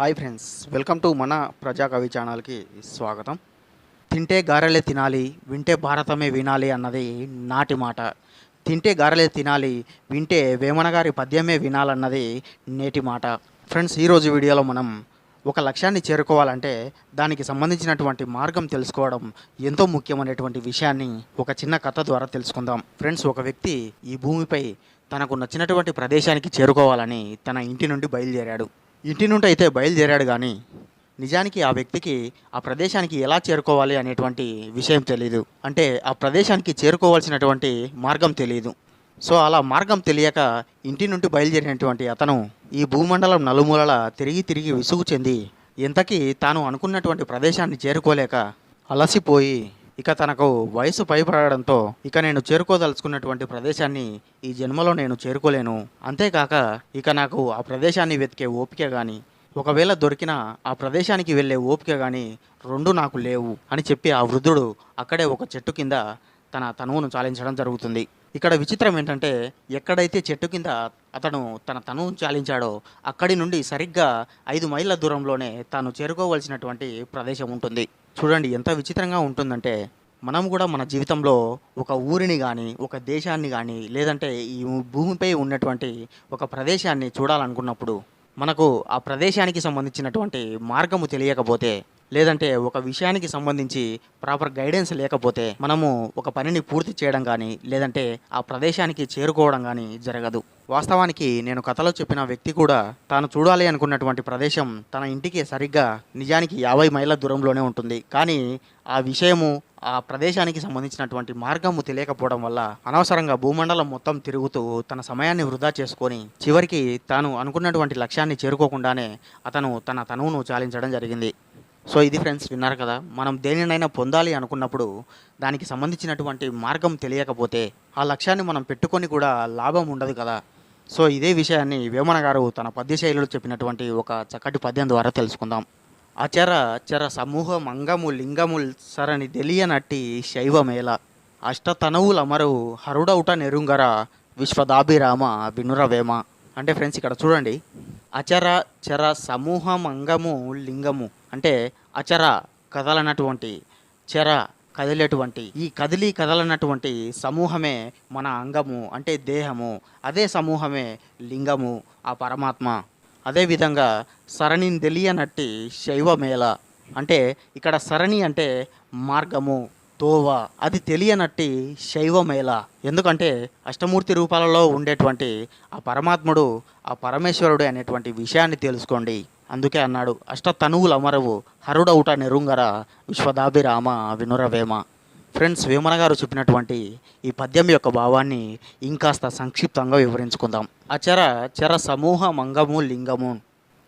Hi friends welcome to మన ప్రజాకవి ఛానల్కి స్వాగతం. తింటే గారెలే తినాలి వింటే భారతమే వినాలి అన్నది నాటి మాట. తింటే గారెలే తినాలి వింటే వేమన గారి పద్యమే వినాలన్నది నేటి మాట. ఫ్రెండ్స్ ఈరోజు వీడియోలో మనం ఒక లక్ష్యాన్ని చేరుకోవాలంటే దానికి సంబంధించినటువంటి మార్గం తెలుసుకోవడం ఎంతో ముఖ్యమైనటువంటి విషయాన్ని ఒక చిన్న కథ ద్వారా తెలుసుకుందాం. ఫ్రెండ్స్ ఒక వ్యక్తి ఈ భూమిపై తనకు నచ్చినటువంటి ప్రదేశానికి చేరుకోవాలని తన ఇంటి నుండి బయలుదేరాడు. ఇంటి నుండి అయితే బయలుదేరాడు కానీ నిజానికి ఆ వ్యక్తికి ఆ ప్రదేశానికి ఎలా చేరుకోవాలి అనేటువంటి విషయం తెలియదు అంటే ఆ ప్రదేశానికి చేరుకోవాల్సినటువంటి మార్గం తెలియదు సో అలా మార్గం తెలియక ఇంటి నుండి బయలుదేరినటువంటి అతను ఈ భూమండలం నలుమూలల తిరిగి తిరిగి విసుగు చెంది ఇంతకీ తాను అనుకున్నటువంటి ప్రదేశాన్ని చేరుకోలేక అలసిపోయి ఇక తనకు వయసు పైపడడంతో ఇక నేను చేరుకోదలుచుకున్నటువంటి ప్రదేశాన్ని ఈ జన్మలో నేను చేరుకోలేను. అంతేకాక ఇక నాకు ఆ ప్రదేశాన్ని వెతికే ఓపిక కానీ ఒకవేళ దొరికిన ఆ ప్రదేశానికి వెళ్ళే ఓపిక కానీ రెండు నాకు లేవు అని చెప్పి ఆ వృద్ధుడు అక్కడే ఒక చెట్టు కింద తన తనువును చాలించడం జరుగుతుంది. ఇక్కడ విచిత్రం ఏంటంటే ఎక్కడైతే చెట్టు కింద అతను తన తనువును చాలించాడో అక్కడి నుండి సరిగ్గా ఐదు మైళ్ళ దూరంలోనే తాను చేరుకోవలసినటువంటి ప్రదేశం ఉంటుంది. చూడండి ఎంత విచిత్రంగా ఉంటుందంటే మనం కూడా మన జీవితంలో ఒక ఊరిని కానీ ఒక దేశాన్ని కానీ లేదంటే ఈ భూమిపై ఉన్నటువంటి ఒక ప్రదేశాన్ని చూడాలనుకున్నప్పుడు మనకు ఆ ప్రదేశానికి సంబంధించినటువంటి మార్గము తెలియకపోతే లేదంటే ఒక విషయానికి సంబంధించి ప్రాపర్ గైడెన్స్ లేకపోతే మనము ఒక పనిని పూర్తి చేయడం కానీ లేదంటే ఆ ప్రదేశానికి చేరుకోవడం కానీ జరగదు. వాస్తవానికి నేను కథలో చెప్పిన వ్యక్తి కూడా తాను చూడాలి అనుకున్నటువంటి ప్రదేశం తన ఇంటికి సరిగ్గా నిజానికి యాభై మైళ్ళ దూరంలోనే ఉంటుంది. కానీ ఆ విషయము ఆ ప్రదేశానికి సంబంధించినటువంటి మార్గము తెలియకపోవడం వల్ల అనవసరంగా భూమండలం మొత్తం తిరుగుతూ తన సమయాన్ని వృధా చేసుకొని చివరికి తాను అనుకున్నటువంటి లక్ష్యాన్ని చేరుకోకుండానే అతను తన తనువును చాలించడం జరిగింది. సో ఇది ఫ్రెండ్స్ విన్నారు కదా మనం దేనినైనా పొందాలి అనుకున్నప్పుడు దానికి సంబంధించినటువంటి మార్గం తెలియకపోతే ఆ లక్ష్యాన్ని మనం పెట్టుకొని కూడా లాభం ఉండదు కదా. సో ఇదే విషయాన్ని వేమన గారు తన పద్య శైలిలో చెప్పినటువంటి ఒక చక్కటి పద్యం ద్వారా తెలుసుకుందాం. అచర చర సమూహ మంగము లింగము సరని తెలియనట్టి శైవమేళ. అష్టతనవులమరు హరుడౌట నెరుంగర విశ్వదాభిరామ వినురవేమ అంటే ఫ్రెండ్స్ ఇక్కడ చూడండి. అచర చర సమూహం అంగము లింగము. అంటే అచర కదలనటువంటి చెర కదిలేటువంటి ఈ కదిలి కదలనటువంటి సమూహమే మన అంగము అంటే దేహము. అదే సమూహమే లింగము ఆ పరమాత్మ. అదేవిధంగా సరణిని తెలియనట్టి శైవమేళ. అంటే ఇక్కడ సరణి అంటే మార్గము తోవ. అది తెలియనట్టి శైవమేళ. ఎందుకంటే అష్టమూర్తి రూపాలలో ఉండేటువంటి ఆ పరమాత్ముడు ఆ పరమేశ్వరుడు అనేటువంటి విషయాన్ని తెలుసుకోండి. అందుకే అన్నాడు అష్ట తనువులు అమరవు హరుడౌట నెరుంగర విశ్వదాభిరామ వినురవేమ. ఫ్రెండ్స్ వేమన గారు చెప్పినటువంటి ఈ పద్యం యొక్క భావాన్ని ఇంకాస్త సంక్షిప్తంగా వివరించుకుందాం. అచర చర సమూహ మంగము లింగము.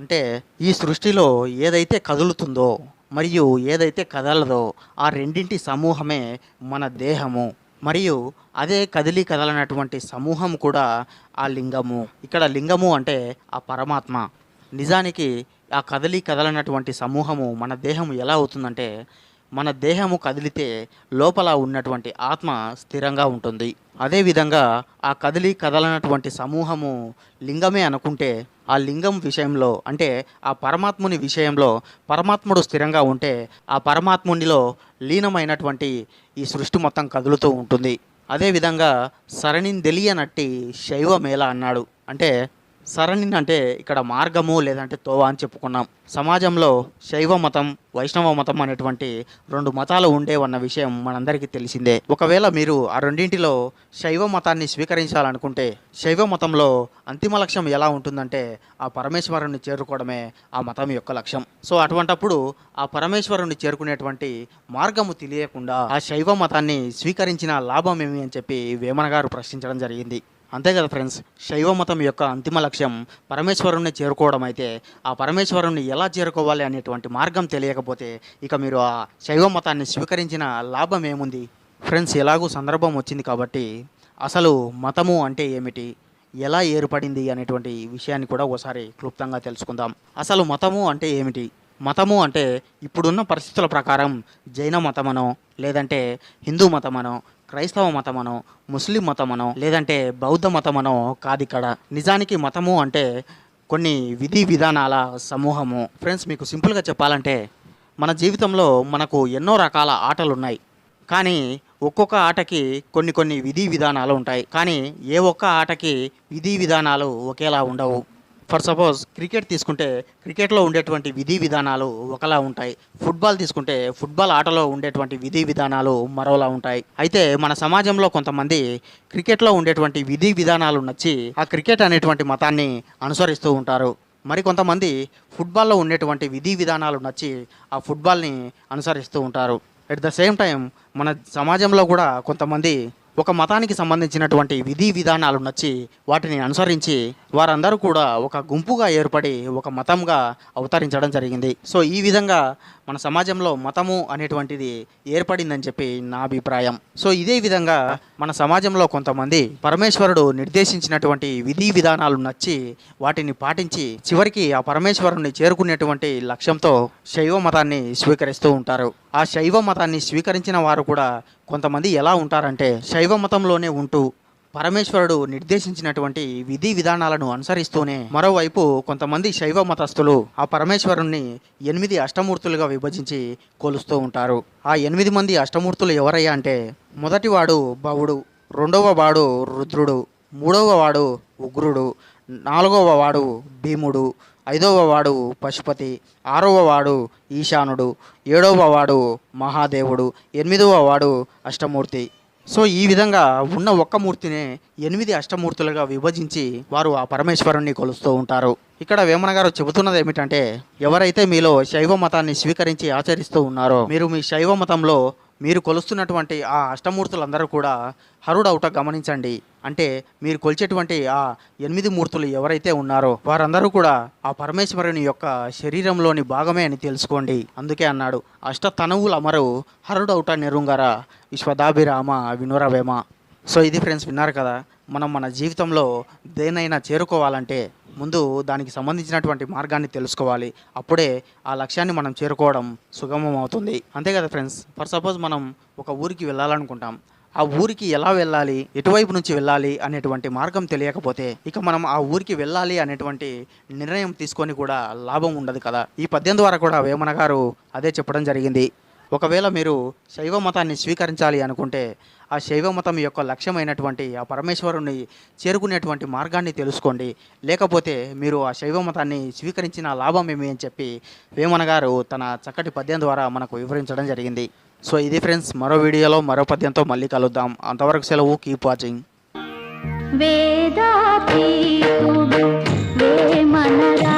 అంటే ఈ సృష్టిలో ఏదైతే కదులుతుందో మరియు ఏదైతే కదలదో ఆ రెండింటి సమూహమే మన దేహము. మరియు అదే కదిలి కదలనటువంటి సమూహం కూడా ఆ లింగము. ఇక్కడ లింగము అంటే ఆ పరమాత్మ. నిజానికి ఆ కదలి కదలనటువంటి సమూహము మన దేహము ఎలా అవుతుందంటే మన దేహము కదిలితే లోపల ఉన్నటువంటి ఆత్మ స్థిరంగా ఉంటుంది. అదేవిధంగా ఆ కదిలి కదలనటువంటి సమూహము లింగమే అనుకుంటే ఆ లింగం విషయంలో అంటే ఆ పరమాత్ముని విషయంలో పరమాత్ముడు స్థిరంగా ఉంటే ఆ పరమాత్మునిలో లీనమైనటువంటి ఈ సృష్టి మొత్తం కదులుతూ ఉంటుంది. అదేవిధంగా సరణిని తెలియనట్టి శైవమేళ అన్నాడు. అంటే సరణిన్ అంటే ఇక్కడ మార్గము లేదంటే తోవ అని చెప్పుకున్నాం. సమాజంలో శైవ మతం వైష్ణవ మతం అనేటువంటి రెండు మతాలు ఉండేవన్న విషయం మనందరికీ తెలిసిందే. ఒకవేళ మీరు ఆ రెండింటిలో శైవ మతాన్ని స్వీకరించాలనుకుంటే శైవ మతంలో అంతిమ లక్ష్యం ఎలా ఉంటుందంటే ఆ పరమేశ్వరుని చేరుకోవడమే ఆ మతం యొక్క లక్ష్యం. సో అటువంటప్పుడు ఆ పరమేశ్వరుని చేరుకునేటువంటి మార్గము తెలియకుండా ఆ శైవ మతాన్ని స్వీకరించిన లాభం ఏమి అని చెప్పి వేమన గారు ప్రశ్నించడం జరిగింది. అంతే కదా ఫ్రెండ్స్? శైవ మతం యొక్క అంతిమ లక్ష్యం పరమేశ్వరుణ్ణి చేరుకోవడం అయితే ఆ పరమేశ్వరుణ్ణి ఎలా చేరుకోవాలి అనేటువంటి మార్గం తెలియకపోతే ఇక మీరు ఆ శైవ మతాన్ని స్వీకరించిన లాభం ఏముంది? ఫ్రెండ్స్ ఎలాగూ సందర్భం వచ్చింది కాబట్టి అసలు మతము అంటే ఏమిటి? ఎలా ఏర్పడింది అనేటువంటి విషయాన్ని కూడా ఒకసారి క్లుప్తంగా తెలుసుకుందాం. అసలు మతము అంటే ఏమిటి? మతము అంటే ఇప్పుడున్న పరిస్థితుల ప్రకారం జైన మతమనో లేదంటే హిందూ మతమనో క్రైస్తవ మతమనో ముస్లిం మతమనో లేదంటే బౌద్ధ మతమనో కాదు ఇక్కడ. నిజానికి మతము అంటే కొన్ని విధి విధానాల సమూహము. ఫ్రెండ్స్ మీకు సింపుల్గా చెప్పాలంటే మన జీవితంలో మనకు ఎన్నో రకాల ఆటలు ఉన్నాయి కానీ ఒక్కొక్క ఆటకి కొన్ని కొన్ని విధి విధానాలు ఉంటాయి. కానీ ఏ ఒక్క ఆటకి విధి విధానాలు ఒకేలా ఉండవు. ఫర్ సపోజ్ క్రికెట్ తీసుకుంటే క్రికెట్లో ఉండేటువంటి విధి విధానాలు ఒకలా ఉంటాయి. ఫుట్బాల్ తీసుకుంటే ఫుట్బాల్ ఆటలో ఉండేటువంటి విధి విధానాలు మరోలా ఉంటాయి. అయితే మన సమాజంలో కొంతమంది క్రికెట్లో ఉండేటువంటి విధి విధానాలు నచ్చి ఆ క్రికెట్ అనేటువంటి మతాన్ని అనుసరిస్తూ ఉంటారు. మరి కొంతమంది ఫుట్బాల్లో ఉండేటువంటి విధి విధానాలు నచ్చి ఆ ఫుట్బాల్ని అనుసరిస్తూ ఉంటారు. ఎట్ ద సేమ్ టైం మన సమాజంలో కూడా కొంతమంది ఒక మతానికి సంబంధించినటువంటి విధి విధానాలు నచ్చి వాటిని అనుసరించి వారందరూ కూడా ఒక గుంపుగా ఏర్పడి ఒక మతంగా అవతరించడం జరిగింది. సో ఈ విధంగా మన సమాజంలో మతము అనేటువంటిది ఏర్పడిందని చెప్పి నా అభిప్రాయం. సో ఇదే విధంగా మన సమాజంలో కొంతమంది పరమేశ్వరుడు నిర్దేశించినటువంటి విధి విధానాలు నచ్చి వాటిని పాటించి చివరికి ఆ పరమేశ్వరుని చేరుకునేటువంటి లక్ష్యంతో శైవ మతాన్ని స్వీకరిస్తూ ఉంటారు. ఆ శైవ మతాన్ని స్వీకరించిన వారు కూడా కొంతమంది ఎలా ఉంటారంటే శైవ మతంలోనే ఉంటూ పరమేశ్వరుడు నిర్దేశించినటువంటి విధి విధానాలను అనుసరిస్తూనే మరోవైపు కొంతమంది శైవ మతస్థులు ఆ పరమేశ్వరుణ్ణి ఎనిమిది అష్టమూర్తులుగా విభజించి కొలుస్తూ ఉంటారు. ఆ ఎనిమిది మంది అష్టమూర్తులు ఎవరయ్యా అంటే మొదటివాడు భవుడు రెండవ వాడు రుద్రుడు మూడవ వాడు ఉగ్రుడు నాలుగవ వాడు భీముడు ఐదవ వాడు పశుపతి ఆరవ వాడు ఈశానుడు ఏడవ వాడు మహాదేవుడు ఎనిమిదవ వాడు అష్టమూర్తి. సో ఈ విధంగా ఉన్న ఒక్క మూర్తినే ఎనిమిది అష్టమూర్తులుగా విభజించి వారు ఆ పరమేశ్వరుణ్ణి కొలుస్తూ ఉంటారు. ఇక్కడ వేమన గారు చెబుతున్నది ఏమిటంటే ఎవరైతే మీలో శైవ మతాన్ని స్వీకరించి ఆచరిస్తూ ఉన్నారో మీరు మీ శైవ మతంలో మీరు కొలుస్తున్నటువంటి ఆ అష్టమూర్తులందరూ కూడా హరుడవుట గమనించండి. అంటే మీరు కొలిచేటువంటి ఆ ఎనిమిది మూర్తులు ఎవరైతే ఉన్నారో వారందరూ కూడా ఆ పరమేశ్వరుని యొక్క శరీరంలోని భాగమే అని తెలుసుకోండి. అందుకే అన్నాడు అష్ట తనువులు అమరు అవుట నిరుంగర విశ్వదాభిరామ వినురవేమ. సో ఇది ఫ్రెండ్స్ విన్నారు కదా మనం మన జీవితంలో దేనైనా చేరుకోవాలంటే ముందు దానికి సంబంధించినటువంటి మార్గాన్ని తెలుసుకోవాలి. అప్పుడే ఆ లక్ష్యాన్ని మనం చేరుకోవడం సుగమం అవుతుంది. అంతే కదా ఫ్రెండ్స్ ఫర్ సపోజ్ మనం ఒక ఊరికి వెళ్ళాలనుకుంటాం. ఆ ఊరికి ఎలా వెళ్ళాలి? ఎటువైపు నుంచి వెళ్ళాలి? అనేటువంటి మార్గం తెలియకపోతే ఇక మనం ఆ ఊరికి వెళ్ళాలి అనేటువంటి నిర్ణయం తీసుకొని కూడా లాభం ఉండదు కదా. ఈ పద్యం ద్వారా కూడా వేమన గారు అదే చెప్పడం జరిగింది. ఒకవేళ మీరు శైవ మతాన్ని స్వీకరించాలి అనుకుంటే ఆ శైవ మతం యొక్క లక్ష్యమైనటువంటి ఆ పరమేశ్వరుని చేరుకునేటువంటి మార్గాన్ని తెలుసుకోండి. లేకపోతే మీరు ఆ శైవ మతాన్ని స్వీకరించిన లాభం ఏమి అని చెప్పి వేమన గారు తన చక్కటి పద్యం ద్వారా మనకు వివరించడం జరిగింది. సో ఇది ఫ్రెండ్స్ మరో వీడియోలో మరో పద్యంతో మళ్ళీ కలుద్దాం. అంతవరకు సెలవు కీప్ వాచింగ్ వేమనరా